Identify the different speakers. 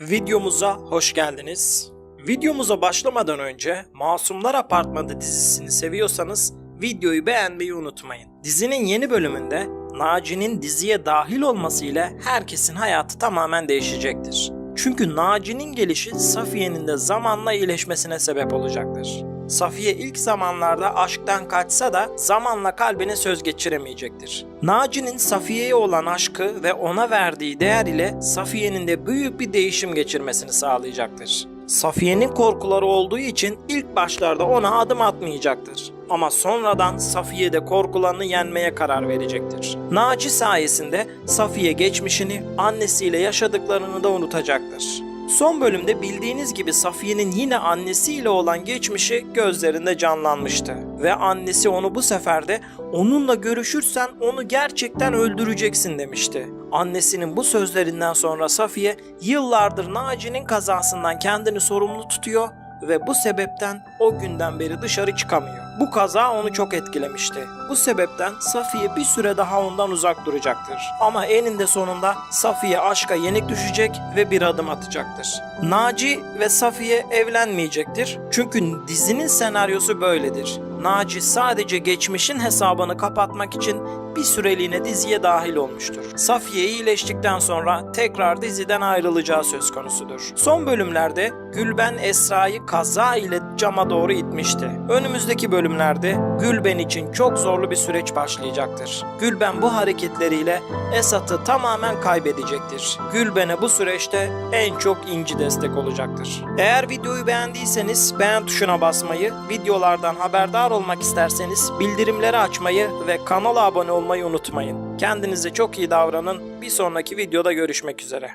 Speaker 1: Videomuza hoş geldiniz. Videomuza başlamadan önce Masumlar Apartmanı dizisini seviyorsanız videoyu beğenmeyi unutmayın. Dizinin yeni bölümünde Naci'nin diziye dahil olmasıyla herkesin hayatı tamamen değişecektir. Çünkü Naci'nin gelişi Safiye'nin de zamanla iyileşmesine sebep olacaktır. Safiye ilk zamanlarda aşktan kaçsa da zamanla kalbine söz geçiremeyecektir. Naci'nin Safiye'ye olan aşkı ve ona verdiği değer ile Safiye'nin de büyük bir değişim geçirmesini sağlayacaktır. Safiye'nin korkuları olduğu için ilk başlarda ona adım atmayacaktır. Ama sonradan Safiye de korkularını yenmeye karar verecektir. Naci sayesinde Safiye geçmişini, annesiyle yaşadıklarını da unutacaktır. Son bölümde bildiğiniz gibi Safiye'nin yine annesiyle olan geçmişi gözlerinde canlanmıştı. Ve annesi onu bu sefer de onunla görüşürsen onu gerçekten öldüreceksin demişti. Annesinin bu sözlerinden sonra Safiye yıllardır Naci'nin kazasından kendini sorumlu tutuyor ve bu sebepten o günden beri dışarı çıkamıyor. Bu kaza onu çok etkilemişti. Bu sebepten Safiye bir süre daha ondan uzak duracaktır. Ama eninde sonunda Safiye aşka yenik düşecek ve bir adım atacaktır. Naci ve Safiye evlenmeyecektir. Çünkü dizinin senaryosu böyledir. Naci sadece geçmişin hesabını kapatmak için bir süreliğine diziye dahil olmuştur. Safiye iyileştikten sonra tekrar diziden ayrılacağı söz konusudur. Son bölümlerde Gülben Esra'yı kaza ile cama doğru itmişti. Önümüzdeki bölümlerde Gülben için çok zorlu bir süreç başlayacaktır. Gülben bu hareketleriyle Esat'ı tamamen kaybedecektir. Gülben'e bu süreçte en çok inci destek olacaktır. Eğer videoyu beğendiyseniz beğen tuşuna basmayı, videolardan haberdar olmak isterseniz bildirimleri açmayı ve kanala abone olmayı unutmayın. Kendinize çok iyi davranın. Bir sonraki videoda görüşmek üzere.